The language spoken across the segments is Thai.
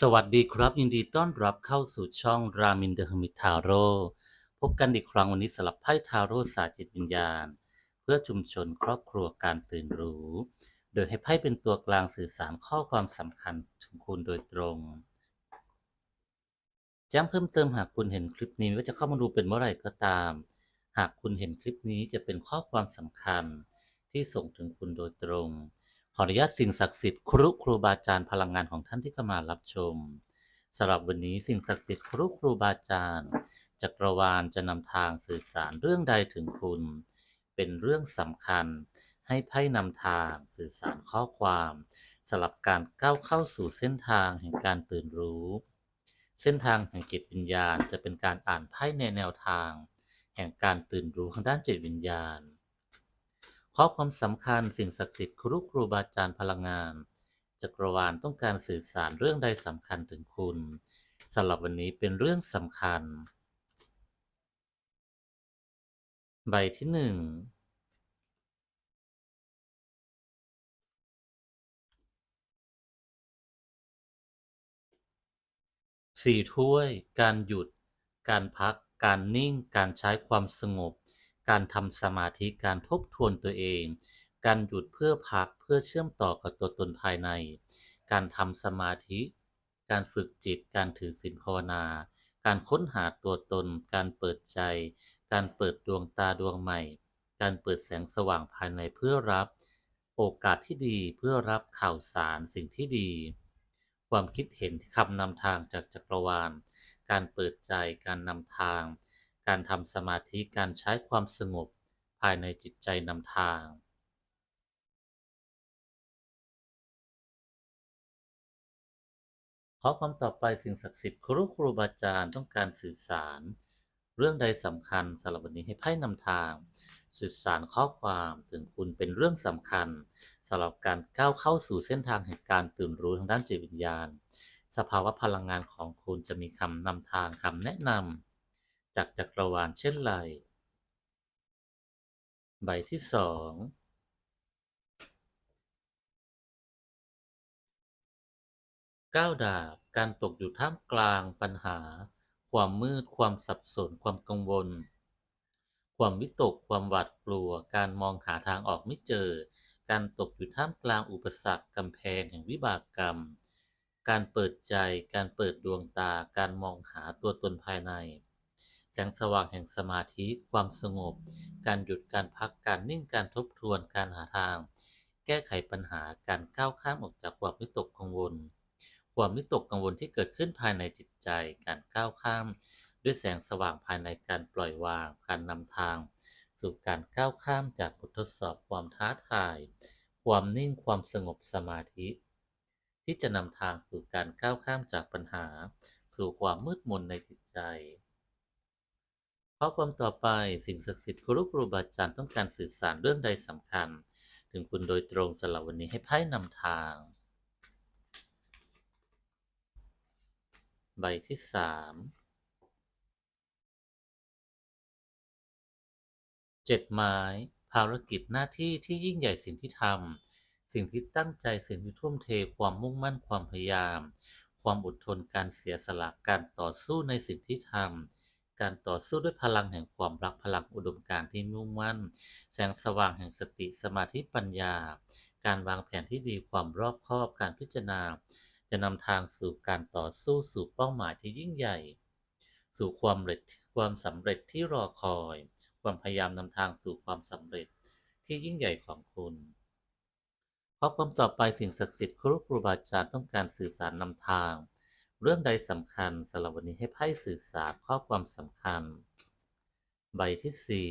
สวัสดีครับ ยินดีต้อนรับเข้าสู่ช่องรามินเดอะฮมิทาโร่พบกันอีกครั้งวันนี้สลับไพ่ทาโร่ศาสตร์จิตวิญญาณ เพื่อชุมชนครอบครัวการตื่นรู้ โดยให้ไพ่เป็นตัวกลางสื่อสารข้อความสำคัญถึงคุณโดยตรงแจ้งเพิ่มเติมหากคุณเห็นคลิปนี้ว่าจะเข้ามาดูเป็นเมื่อไหร่ก็ตาม หากคุณเห็นคลิปนี้จะเป็นข้อความสำคัญที่ส่งถึงคุณโดยตรง ขออนุญาตสิ่งศักดิ์สิทธิ์ครุครูบาอาจารย์พลังงานของท่านที่เข้ามารับชมสำหรับวันนี้สิ่งศักดิ์สิทธิ์ครุครูบาอาจารย์จักรวาลจะนำทางสื่อสารเรื่องใดถึงคุณ เป็นเรื่องสำคัญ ให้ไพ่นำทางสื่อสารข้อความสำหรับการก้าวเข้าสู่เส้นทางแห่งการตื่นรู้ เส้นทางแห่งจิตวิญญาณจะเป็นการอ่านไพ่ในแนวทาง แห่งการตื่นรู้ทางด้านจิตวิญญาณ ขอความสำคัญสิ่งศักดิ์สิทธิ์ครูครูบาอาจารย์พลังงาน จักรวาลต้องการสื่อสารเรื่องใดสำคัญถึงคุณสำหรับวันนี้เป็นเรื่องสำคัญ ใบที่หนึ่งสี่ถ้วย การหยุด การพัก การนิ่ง การใช้ความสงบ การทำสมาธิการทบทวนตัวเอง การหยุดเพื่อพักเพื่อเชื่อมต่อกับตัวตนภายใน การทำสมาธิ การฝึกจิต การถือศีลภาวนา การค้นหาตัวตน การเปิดใจ การเปิดดวงตาดวงใหม่ การเปิดแสงสว่างภายในเพื่อรับ โอกาสที่ดีเพื่อรับข่าวสารสิ่งที่ดี ความคิดเห็นคำนำทางจากจักรวาล การเปิดใจ การนำทาง การทำสมาธิการใช้ความสงบภายในจิตใจนำทางข้อความต่อไปสิ่งศักดิ์สิทธิ์ครูครูบาอาจารย์ต้องการสื่อสาร เรื่องใดสำคัญสำหรับวันนี้ให้ไพ่นำทาง สื่อสารข้อความถึงคุณเป็นเรื่องสำคัญสำหรับการก้าวเข้าสู่เส้นทางแห่งการตื่นรู้ทางด้านจิตวิญญาณ สภาวะพลังงานของคุณจะมีคำนำทางคำแนะนำ จากจักรวาลเช่นไร ใบที่สองเก้าดาบการตกอยู่ท่ามกลางปัญหา ความมืดความสับสนความกังวล ความวิตกความหวาดกลัว การมองหาทางออกไม่เจอ การตกอยู่ท่ามกลางอุปสรรคกำแพงแห่งวิบากกรรม การเปิดใจ การเปิดดวงตา การมองหาตัวตนภายใน แสงสว่างแห่งสมาธิความสงบ การหยุดการพักการนิ่งการทบทวนการหาทาง แก้ไขปัญหาการก้าวข้ามออกจากความวิตกกังวล ความวิตกกังวลที่เกิดขึ้นภายในจิตใจ การก้าวข้าม ด้วยแสงสว่างภายในการปล่อยวาง การนำทาง สู่การก้าวข้ามจากบททดสอบความท้าทาย ความนิ่งความสงบสมาธิ ที่จะนำทางสู่การก้าวข้ามจากปัญหา สู่ความมืดมนในจิตใจ ข้อความต่อไปสิ่งศักดิ์สิทธิ์ครูครูบาอาจารย์ต้องการสื่อสารเรื่องใดสำคัญ ถึงคุณโดยตรงสำหรับวันนี้ให้ไพ่นำทาง ใบที่สามเจ็ดไม้ ภารกิจหน้าที่ที่ยิ่งใหญ่สิ่งที่ทำสิ่งที่ตั้งใจสิ่งที่ทุ่มเทความมุ่งมั่นความพยายาม ความอดทนการเสียสละการต่อสู้ในสิ่งที่ทำ การต่อสู้ด้วยพลังแห่งความรักพลังอุดมการณ์ที่มุ่งมั่น แสงสว่างแห่งสติสมาธิปัญญา การวางแผนที่ดีความรอบคอบการพิจารณา จะนำทางสู่การต่อสู้สู่เป้าหมายที่ยิ่งใหญ่ สู่ความเร็จความสำเร็จที่รอคอย ความพยายามนำทางสู่ความสำเร็จที่ยิ่งใหญ่ของคุณข้อความต่อไปสิ่งศักดิ์สิทธิ์ครูครูบาอาจารย์ต้องการสื่อสารนำทาง เรื่องใดสำคัญสำหรับวันนี้ให้ไพ่สื่อสารข้อความสำคัญ ใบที่สี่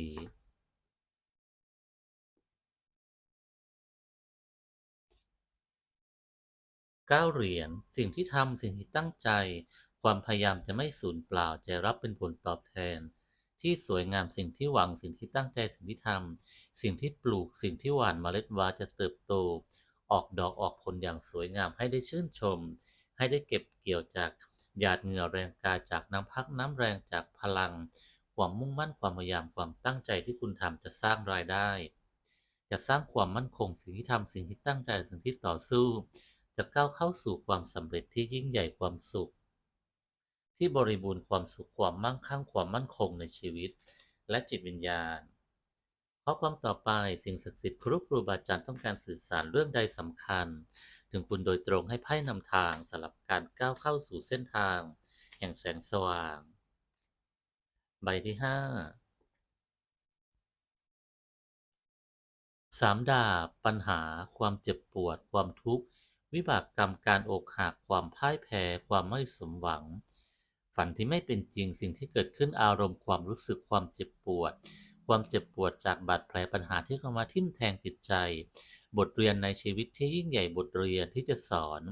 ก้าเหรียญสิ่งที่ทำสิ่งที่ตั้งใจ ความพยายามจะไม่สูญเปล่าจะรับเป็นผลตอบแทน ที่สวยงามสิ่งที่หวังสิ่งที่ตั้งใจสิ่งที่ทำสิ่งที่ปลูกสิ่งที่หว่านเมล็ดวาจะเติบโต ออกดอกออกผลอย่างสวยงามให้ได้ชื่นชม ให้ได้เก็บ เกี่ยวจากหยาดเหงื่อแรงกายจากน้ำพักน้ำแรงจากพลัง ความมุ่งมั่นความพยายามความตั้งใจที่คุณทำจะสร้างรายได้ จะสร้างความมั่นคงสิ่งที่ทำสิ่งที่ตั้งใจสิ่งที่ต่อสู้ จะก้าวเข้าสู่ความสำเร็จที่ยิ่งใหญ่ความสุข ที่บริบูรณ์ความสุขความมั่งคั่งความมั่นคงในชีวิต และจิตวิญญาณข้อความต่อไปสิ่งศักดิ์สิทธิ์ครูครูบาอาจารย์ต้องการสื่อสารเรื่องใดสำคัญ ถึงคุณโดยตรงให้ไพ่นำทางสำหรับการก้าวเข้าสู่เส้นทาง แห่งแสงสว่าง ใบที่ห้าสามดาบ ปัญหา ความเจ็บปวด ความทุกข์ วิบากกรรมการอกหัก ความพ่ายแพ้ ความไม่สมหวัง ฝันที่ไม่เป็นจริง สิ่งที่เกิดขึ้นอารมณ์ความรู้สึกความเจ็บปวด ความเจ็บปวดจากบาดแผลปัญหาที่เข้ามาทิ่มแทงจิตใจ บทเรียนในชีวิตที่ยิ่งใหญ่บทเรียนที่จะสอน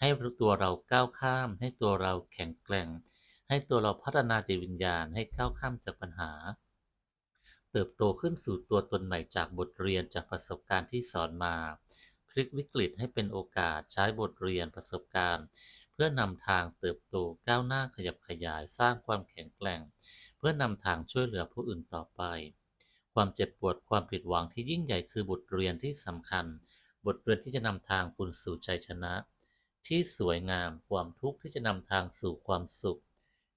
ให้ตัวเราก้าวข้าม ให้ตัวเราแข็งแกร่ง ให้ตัวเราพัฒนาจิตวิญญาณให้ก้าวข้ามจากปัญหา เติบโตขึ้นสู่ตัวตนใหม่จากบทเรียนจากประสบการณ์ที่สอนมาพลิกวิกฤตให้เป็นโอกาสใช้บทเรียนประสบการณ์ เพื่อนำทางเติบโตก้าวหน้าขยับขยายสร้างความแข็งแกร่ง เพื่อนำทางช่วยเหลือผู้อื่นต่อไป ความเจ็บปวดความผิดหวังที่ยิ่งใหญ่คือบทเรียนที่สำคัญ บทเรียนที่จะนำทางคุณสู่ชัยชนะ ที่สวยงามความทุกข์ที่จะนำทางสู่ความสุข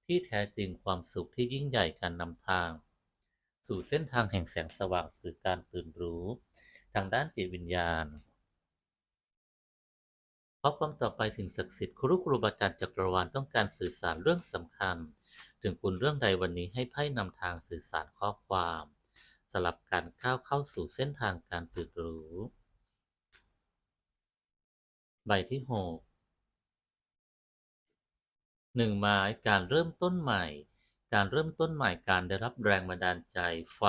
ที่แท้จริงความสุขที่ยิ่งใหญ่การนำทาง สู่เส้นทางแห่งแสงสว่างสื่อการตื่นรู้ ทางด้านจิตวิญญาณข้อความต่อไปสิ่งศักดิ์สิทธิ์ครูครูบาอาจารย์จักรวาลต้องการสื่อสารเรื่องสำคัญ ถึงคุณเรื่องใดวันนี้ให้ไพ่นำทางสื่อสารข้อความ สลับการก้าวเข้าสู่เส้นทางการตื่นรู้ ใบที่หกหนึ่งไม้การเริ่มต้นใหม่ การเริ่มต้นใหม่การได้รับแรงบันดาลใจไฟ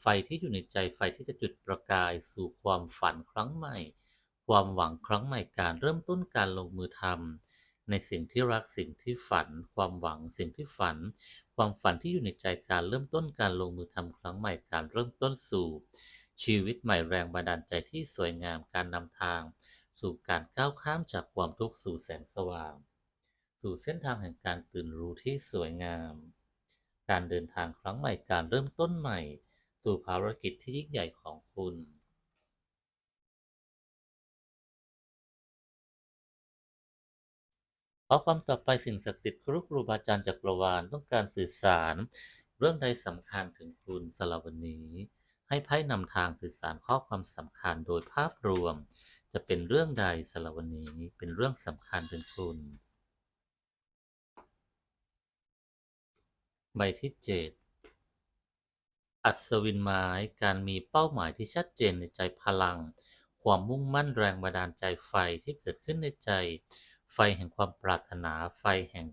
ไฟที่อยู่ในใจไฟที่จะจุดประกายสู่ความฝันครั้งใหม่ ความหวังครั้งใหม่การเริ่มต้นการลงมือทำ ในสิ่งที่รักสิ่งที่ฝัน ความหวังสิ่งที่ฝัน ความฝันที่อยู่ในใจการเริ่มต้นการลงมือทำครั้งใหม่การเริ่มต้นสู่ ชีวิตใหม่แรงบันดาลใจที่สวยงามการนำทาง สู่การก้าวข้ามจากความทุกข์สู่แสงสว่าง สู่เส้นทางแห่งการตื่นรู้ที่สวยงาม การเดินทางครั้งใหม่การเริ่มต้นใหม่ สู่ภารกิจที่ยิ่งใหญ่ของคุณ ข้อความต่อไปสิ่งศักดิ์สิทธิ์ครูครูบาอาจารย์จักรวาลต้องการสื่อสาร เรื่องใดสำคัญถึงคุณสำหรับวันนี้ ให้ไพ่นำทางสื่อสารข้อความสำคัญโดยภาพรวม จะเป็นเรื่องใดสำหรับวันนี้เป็นเรื่องสำคัญถึงคุณใบที่เจ็ดอัศวินไม้การมีเป้าหมายที่ชัดเจนในใจพลัง ความมุ่งมั่นแรงบันดาลใจไฟที่เกิดขึ้นในใจ ฟแห่งความปรารถนา ไฟแห่ง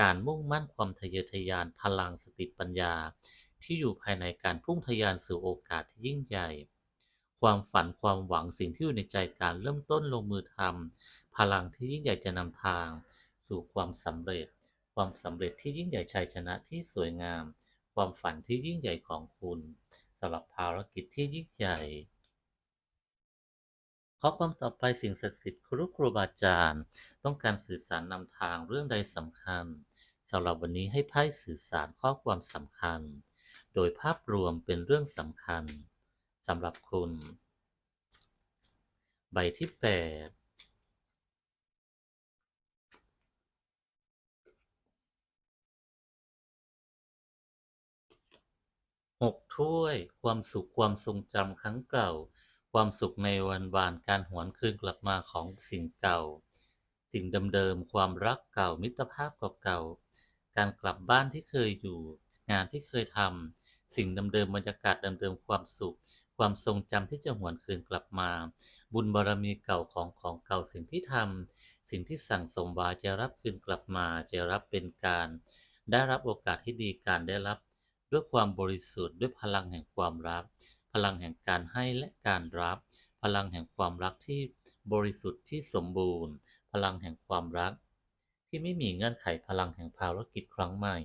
การมุ่งมั่นความทะเยอทะยานพลังสติปัญญา ที่อยู่ภายในการพุ่งทะยานสู่โอกาสที่ยิ่งใหญ่ ความฝันความหวังสิ่งที่อยู่ในใจการเริ่มต้นลงมือทำพลังที่ยิ่งใหญ่จะนำทาง สู่ความสำเร็จ ความสำเร็จที่ยิ่งใหญ่ชัยชนะที่สวยงาม ความฝันที่ยิ่งใหญ่ของคุณสำหรับภารกิจที่ยิ่งใหญ่ ข้อความต่อไปสิ่งศักดิ์สิทธิ์ครูครูบาอาจารย์ ต้องการสื่อสารนำทางเรื่องใดสำคัญสำหรับวันนี้ให้ไพ่สื่อสารข้อความสำคัญ โดยภาพรวมเป็นเรื่องสำคัญสำหรับคุณ ใบที่แปดหกถ้วย ความสุขความทรงจำครั้งเก่า ความสุขในวันวานการหวนคืนกลับมาของสิ่งเก่า สิ่งเดิมๆความรักเก่ามิตรภาพเก่าๆการกลับบ้านที่เคยอยู่ งานที่เคยทำสิ่งเดิมๆบรรยากาศเดิมๆความสุข ความทรงจำที่จะหวนคืนกลับมา บุญบารมีเก่าของของเก่าสิ่งที่ทำสิ่งที่สั่งสมไว้จะรับคืนกลับมาจะรับเป็นการ ได้รับโอกาสที่ดีการได้รับ ด้วยความบริสุทธิ์ด้วยพลังแห่งความรัก พลังแห่งการให้และการรับ พลังแห่งความรักที่บริสุทธิ์ที่สมบูรณ์ พลังแห่งความรัก ที่ไม่มีเงื่อนไขพลังแห่งภารกิจครั้งใหม่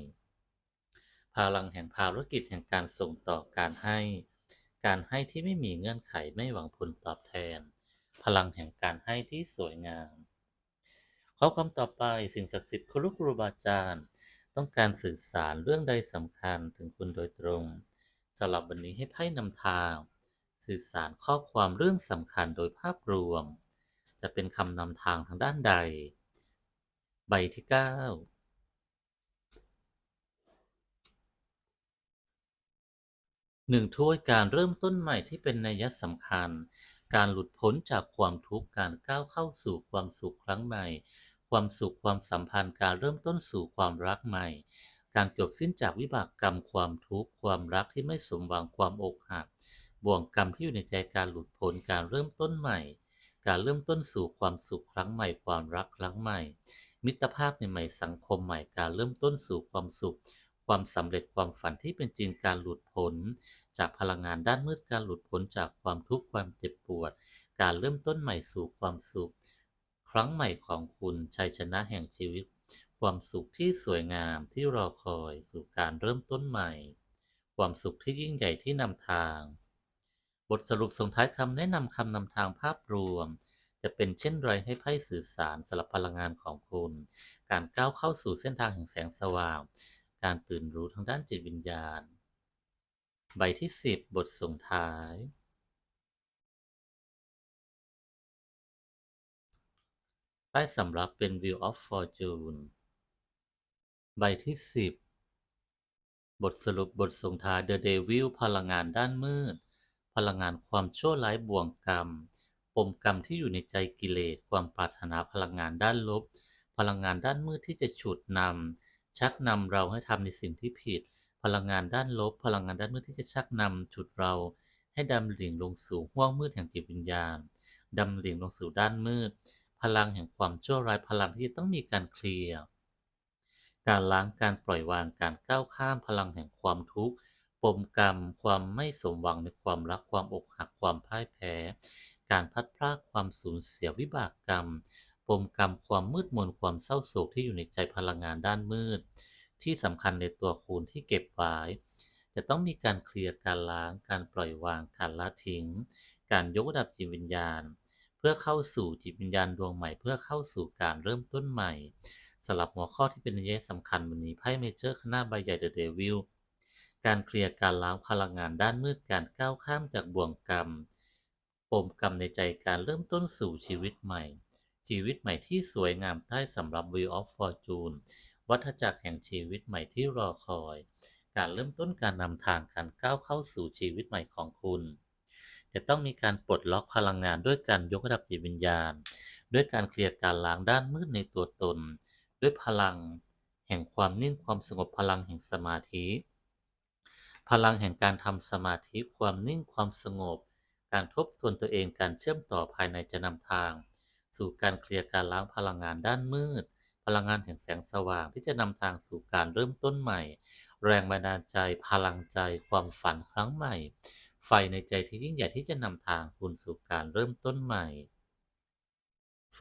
พลังแห่งภารกิจแห่งการส่งต่อการให้ การให้ที่ไม่มีเงื่อนไขไม่หวังผลตอบแทน พลังแห่งการให้ที่สวยงามข้อความต่อไปสิ่งศักดิ์สิทธิ์ครูครูบาอาจารย์ ต้องการสื่อสารเรื่องใดสำคัญถึงคุณโดยตรง สำหรับวันนี้ให้ไพ่นำทาง สื่อสารข้อความเรื่องสำคัญโดยภาพรวม จะเป็นคำนำทางทางด้านใด ใบที่เก้าหนึ่งถ้วยการเริ่มต้นใหม่ที่เป็นนัยสำคัญ การหลุดพ้นจากความทุกข์การก้าวเข้าสู่ความสุขครั้งใหม่ ความสุขความสัมพันธ์การเริ่มต้นสู่ความรักใหม่ การจบสิ้นจากวิบากกรรมความทุกข์ความรักที่ไม่สมหวังความอกหัก บ่วงกรรมที่อยู่ในใจการหลุดพ้นการเริ่มต้นใหม่ การเริ่มต้นสู่ความสุขครั้งใหม่ความรักครั้งใหม่ มิตรภาพใหม่สังคมใหม่การเริ่มต้นสู่ความสุข ความสำเร็จความฝันที่เป็นจริงการหลุดพ้นจากพลังงานด้านมืดการหลุดพ้นจากความทุกข์ความเจ็บปวด การเริ่มต้นใหม่สู่ความสุข ครั้งใหม่ของคุณชัยชนะแห่งชีวิต ความสุขที่สวยงามที่รอคอยสู่การเริ่มต้นใหม่ ความสุขที่ยิ่งใหญ่ที่นำทาง บทสรุปส่งท้ายคำแนะนำคำนำทางภาพรวม จะเป็นเช่นไรให้ไพ่สื่อสารสำหรับพลังงานของคุณ การก้าวเข้าสู่เส้นทางแห่งแสงสว่าง การตื่นรู้ทางด้านจิตวิญญาณ ใบที่สิบบทส่งท้ายใต้สำรับเป็น Wheel of Fortune ใบที่สิบบทสรุปบทส่งท้าย The Devil พลังงานด้านมืด พลังงานความชั่วร้ายบ่วงกรรม ปมกรรมที่อยู่ในใจกิเลส ความปรารถนาพลังงานด้านลบ พลังงานด้านมืดที่จะฉุดนำ ชักนำเราให้ทำในสิ่งที่ผิด พลังงานด้านลบ พลังงานด้านมืดที่จะชักนำฉุดเรา ให้ดำดิ่งลงสู่ห้วงมืดแห่งจิตวิญญาณ ดำดิ่งลงสู่ด้านมืด พลังแห่งความชั่วร้าย พลังที่จะต้องมีการเคลียร์ การล้างการปล่อยวางการก้าวข้ามพลังแห่งความทุกข์ปมกรรม ความไม่สมหวังในความรักความอกหักความพ่ายแพ้ การพัดพรากความสูญเสียวิบากกรรม ปมกรรมความมืดมนความเศร้าโศกที่อยู่ในใจพลังงานด้านมืด ที่สำคัญในตัวคุณที่เก็บไว้จะต้องมีการเคลียร์การล้าง การปล่อยวางการละทิ้ง การยกระดับจิตวิญญาณ เพื่อเข้าสู่จิตวิญญาณดวงใหม่ เพื่อเข้าสู่การเริ่มต้นใหม่ สำหรับหัวข้อที่เป็นนัยสำคัญวันนี้ไพ่เมเจอร์คณะใบใหญ่เดอะเดวิลการเคลียร์การล้างพลังงานด้านมืดการก้าวข้ามจากบ่วงกรรม ปมกรรมในใจการเริ่มต้นสู่ชีวิตใหม่ ชีวิตใหม่ที่สวยงามใต้สำหรับ Wheel of Fortune วัฏจักรแห่งชีวิตใหม่ที่รอคอย การเริ่มต้นการนำทางการก้าวเข้าสู่ชีวิตใหม่ของคุณ จะต้องมีการปลดล็อกพลังงานด้วยการยกระดับจิตวิญญาณ ด้วยการเคลียร์การล้างด้านมืดในตัวตน ด้วยพลัง แห่งความนิ่งความสงบพลังแห่งสมาธิ พลังแห่งการทำสมาธิความนิ่งความสงบ การทบทวนตัวเองการเชื่อมต่อภายในจะนำทาง สู่การเคลียร์การล้างพลังงานด้านมืด พลังงานแห่งแสงสว่างที่จะนำทางสู่การเริ่มต้นใหม่ แรงบันดาลใจ พลังใจ ความฝันครั้งใหม่ ไฟในใจที่ยิ่งใหญ่ที่จะนำทางคุณสู่การเริ่มต้นใหม่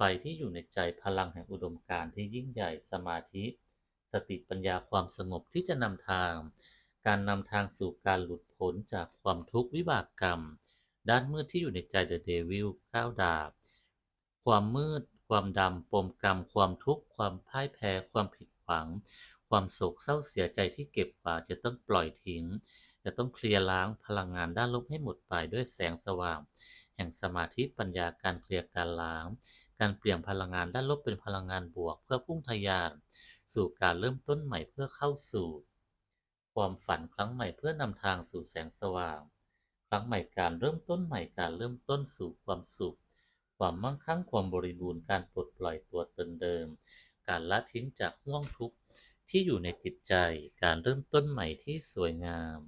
ไฟที่อยู่ในใจพลังแห่งอุดมการณ์ที่ยิ่งใหญ่สมาธิ สติปัญญาความสงบที่จะนำทาง การนำทางสู่การหลุดพ้นจากความทุกข์วิบากกรรม ด้านมืดที่อยู่ในใจเดอะเดวิลก้าวดาบ ความมืด ความดำปมกรรม ความทุกข์ ความพ่ายแพ้ ความผิดหวัง ความโศกเศร้าเสียใจที่เก็บไว้จะต้องปล่อยทิ้ง จะต้องเคลียร์ล้างพลังงานด้านลบให้หมดไปด้วยแสงสว่างแห่งสมาธิปัญญาการเคลียร์การล้าง การเปลี่ยนพลังงานด้านลบเป็นพลังงานบวก เพื่อพุ่งทะยาน สู่การเริ่มต้นใหม่เพื่อเข้าสู่ ความฝันครั้งใหม่เพื่อนำทางสู่แสงสว่าง ครั้งใหม่การเริ่มต้นใหม่การเริ่มต้นสู่ความสุข ความมั่งคั่งความบริบูรณ์การปลดปล่อยตัวตนเดิม การละทิ้งจากห่วงทุกข์ที่อยู่ในจิตใจการเริ่มต้นใหม่ที่สวยงาม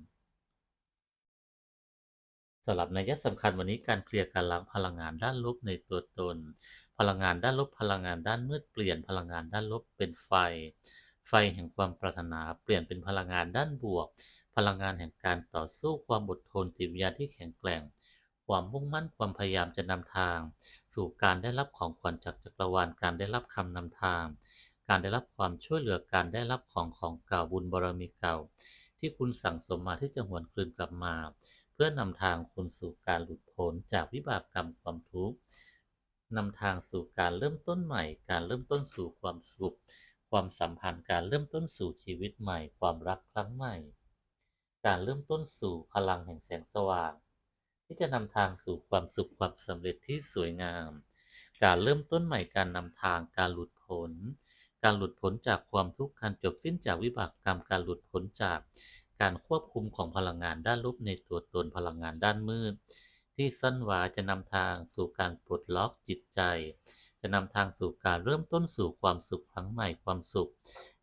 สำหรับนัยสำคัญวันนี้การเคลียร์การล้างพลังงานด้านลบในตัวตน พลังงานด้านลบพลังงานด้านมืดเปลี่ยนพลังงานด้านลบเป็นไฟ ไฟแห่งความปรารถนาเปลี่ยนเป็นพลังงานด้านบวก พลังงานแห่งการต่อสู้ความอดทนจิตวิญญาณที่แข็งแกร่ง ความมุ่งมั่นความพยายามจะนำทาง สู่การได้รับของขวัญจากจักรวาลการได้รับคำนำทาง การได้รับความช่วยเหลือการได้รับของของเก่าบุญบารมีเก่า ที่คุณสั่งสมมาที่จะหวนคืนกลับมา เพื่อนำทางคุณสู่การหลุดพ้นจากวิบากกรรมความทุกข์ นำทางสู่การเริ่มต้นใหม่ การเริ่มต้นสู่ความสุข ความสัมพันธ์ การเริ่มต้นสู่ชีวิตใหม่ ความรักครั้งใหม่ การเริ่มต้นสู่พลังแห่งแสงสว่าง ที่จะนำทางสู่ความสุขความสำเร็จที่สวยงาม การเริ่มต้นใหม่การนำทาง การหลุดพ้น การหลุดพ้นจากความทุกข์ การจบสิ้นจากวิบากกรรม การหลุดพ้นจากการควบคุมของพลังงานด้านลบในตัวตนพลังงานด้านมืด ที่ซ่อนไว้จะนำทางสู่การปลดล็อกจิตใจ จะนำทางสู่การเริ่มต้นสู่ความสุขครั้งใหม่ความสุข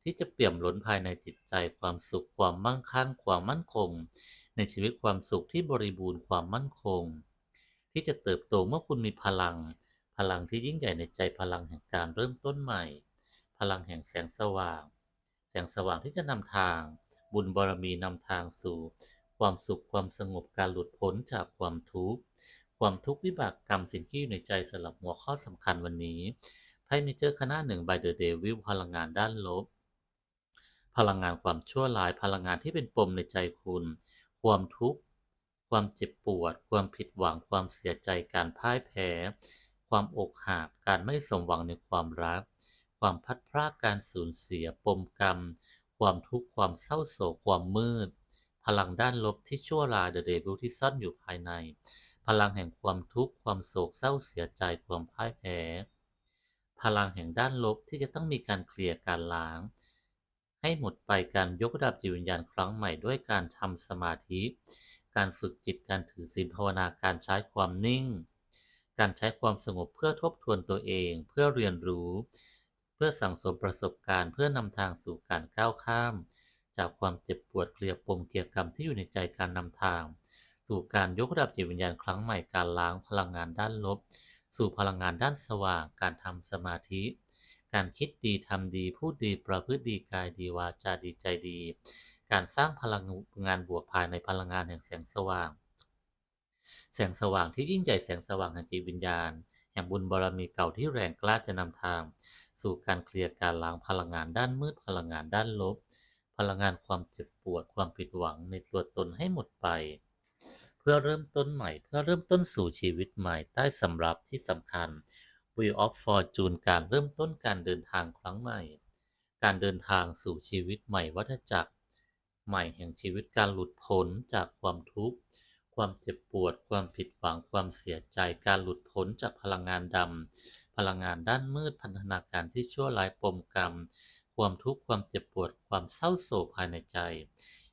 ที่จะเปี่ยมล้นภายในจิตใจ ความสุขความมั่งคั่งความมั่นคง ในชีวิตความสุขที่บริบูรณ์ความมั่นคง ที่จะเติบโตเมื่อคุณมีพลัง พลังที่ยิ่งใหญ่ในใจพลังแห่งการเริ่มต้นใหม่ พลังแห่งแสงสว่าง แสงสว่างที่จะนำทาง บุญบารมีนำทางสู่ ความสุขความสงบการหลุดพ้นจากความทุกข์ความทุกข์วิบากกรรมสิ่งที่อยู่ในใจสำหรับหัวข้อสำคัญวันนี้ไพ่เมเจอร์คณะหนึ่ง by the devil พลังงานด้านลบ พลังงานความชั่วร้ายพลังงานที่เป็นปมในใจคุณ ความทุกข์ความเจ็บปวด ความผิดหวังความเสียใจการพ่ายแพ้ ความอกหักการไม่สมหวังในความรัก ความพัดพรากการสูญเสียปมกรรม ความทุกข์ความเศร้าโศกความมืด พลังด้านลบที่ชั่วร้ายเดอะเดวิลที่ซ่อนอยู่ภายใน พลังแห่งความทุกข์ความโศกเศร้าเสียใจความพ่ายแพ้พลังแห่งด้านลบที่จะต้องมีการเคลียร์การล้าง ให้หมดไปการยกระดับจิตวิญญาณครั้งใหม่ด้วยการทำสมาธิ การฝึกจิตการถือศีลภาวนาการใช้ความนิ่ง การใช้ความสงบเพื่อทบทวนตัวเอง เพื่อเรียนรู้ เพื่อสั่งสมประสบการณ์ เพื่อนำทางสู่การก้าวข้าม จากความเจ็บปวดเคลียร์ปมเกียรกรรมที่อยู่ในใจการนำทาง สู่การยกระดับจิตวิญญาณครั้งใหม่การล้างพลังงานด้านลบ สู่พลังงานด้านสว่าง การทำสมาธิ การคิดดีทำดีพูดดีประพฤติดีกายดีวาจาดีใจดี การสร้างพลังงานบวกภายในพลังงานแห่งแสงสว่าง แสงสว่างที่ยิ่งใหญ่แสงสว่างแห่งจิตวิญญาณ แห่งบุญบารมีเก่าที่แรงกล้าจะนำทาง สู่การเคลียร์การล้างพลังงานด้านมืดพลังงานด้านลบ พลังงานความเจ็บปวดความผิดหวังในตัวตนให้หมดไป เพื่อเริ่มต้นใหม่เพื่อเริ่มต้นสู่ชีวิตใหม่ใต้สำรับที่สำคัญ Wheel of Fortune การเริ่มต้นการเดินทางครั้งใหม่ การเดินทางสู่ชีวิตใหม่วัฏจักร ใหม่แห่งชีวิตการหลุดพ้นจากความทุกข์ความเจ็บปวด ความผิดหวัง ความเสียใจ การหลุดพ้นจากพลังงานดำ พลังงานด้านมืด พันธนาการที่ชั่วร้ายปมกรรม ความทุกข์ความเจ็บปวดความเศร้าโศกภายในใจ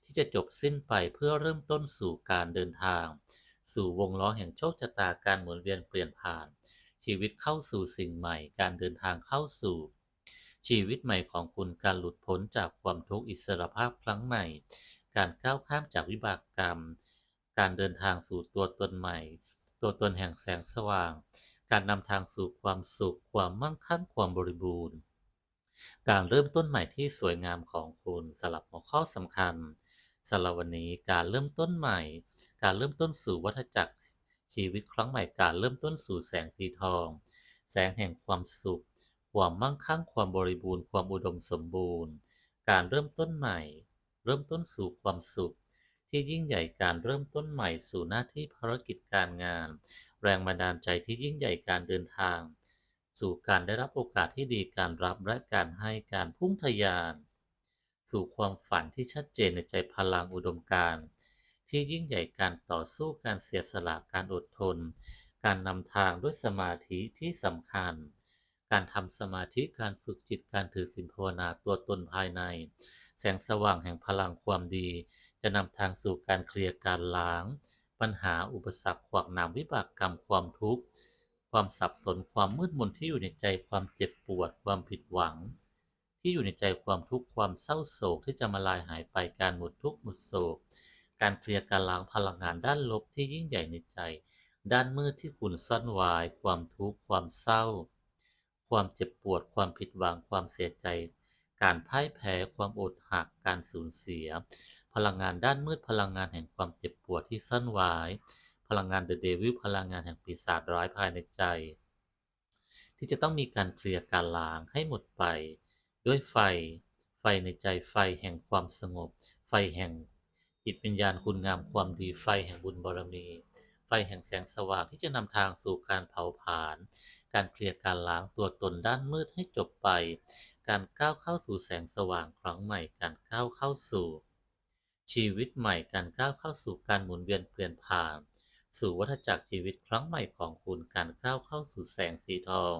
ที่จะจบสิ้นไปเพื่อเริ่มต้นสู่การเดินทาง สู่วงล้อแห่งโชคชะตาการหมุนเวียนเปลี่ยนผ่าน ชีวิตเข้าสู่สิ่งใหม่ การเดินทางเข้าสู่ ชีวิตใหม่ของคุณการหลุดพ้นจากความทุกข์อิสรภาพครั้งใหม่ การก้าวข้ามจากวิบากกรรม การเดินทางสู่ตัวตนใหม่ ตัวตนแห่งแสงสว่าง การนำทางสู่ความสุข ความมั่งคั่งความบริบูรณ์ การเริ่มต้นใหม่ที่สวยงามของคุณสลับหัวข้อสำคัญสำหรับวันนี้การเริ่มต้นใหม่ การเริ่มต้นสู่วัฏจักร ชีวิตครั้งใหม่การเริ่มต้นสู่แสงสีทอง แสงแห่งความสุข ความมั่งคั่งความบริบูรณ์ความอุดมสมบูรณ์ การเริ่มต้นใหม่ เริ่มต้นสู่ความสุข ที่ยิ่งใหญ่การเริ่มต้นใหม่สู่หน้าที่ภารกิจการงาน แรงบันดาลใจที่ยิ่งใหญ่การเดินทาง สู่การได้รับโอกาสที่ดีการรับและการให้การพุ่งทะยาน สู่ความฝันที่ชัดเจนในใจพลังอุดมการณ์ที่ยิ่งใหญ่การต่อสู้การเสียสละการอดทน การนำทางด้วยสมาธิที่สำคัญ การทำสมาธิการฝึกจิตการถือศีลภาวนาตัวตนภายใน แสงสว่างแห่งพลังความดี จะนำทางสู่การเคลียร์การล้าง ปัญหาอุปสรรคขวากหนามวิบากกรรมความทุกข์ ความสับสนความมืดมนที่อยู่ในใจความเจ็บปวด ความผิดหวัง ที่อยู่ในใจความทุกข์ความเศร้าโศกที่จะมาลายหายไปการหมดทุกข์หมดโศก การเคลียร์การล้างพลังงานด้านลบที่ยิ่งใหญ่ในใจ ด้านมืดที่คุณซ่อนไว้ความทุกข์ความเศร้า ความเจ็บปวด ความผิดหวัง ความเสียใจ การพ่ายแพ้ความอดหักการสูญเสีย พลังงานด้านมืดพลังงานแห่งความเจ็บปวดที่ซ่อนไว้ พลังงานเดอะเดวิลพลังงานแห่งปีศาจร้ายภายในใจ ที่จะต้องมีการเคลียร์การล้างให้หมดไป ด้วยไฟ ไฟในใจไฟแห่งความสงบ ไฟแห่งจิตวิญญาณคุณงามความดีไฟแห่งบุญบารมี ไฟแห่งแสงสว่างที่จะนำทางสู่การเผาผลาญการเคลียร์การล้างตัวตนด้านมืดให้จบไป การก้าวเข้าสู่แสงสว่างครั้งใหม่ การก้าวเข้าสู่ ชีวิตใหม่ การก้าวเข้าสู่การหมุนเวียนเปลี่ยนผ่าน สู่วัฏจักรชีวิตครั้งใหม่ของคุณการก้าวเข้าสู่แสงสีทอง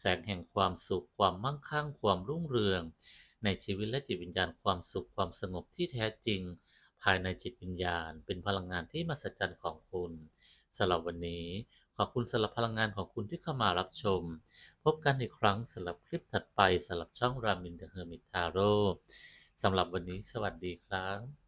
แสงแห่งความสุขความมั่งคั่งความรุ่งเรือง ในชีวิตและจิตวิญญาณความสุขความสงบที่แท้จริง ภายในจิตวิญญาณ เป็นพลังงานที่มหัศจรรย์ของคุณสำหรับวันนี้ขอบคุณสำหรับพลังงานของคุณที่เข้ามารับชม พบกันอีกครั้งสำหรับคลิปถัดไปสำหรับช่องรามินเดอะเฮอร์มิทาโร่สำหรับวันนี้สวัสดีครับ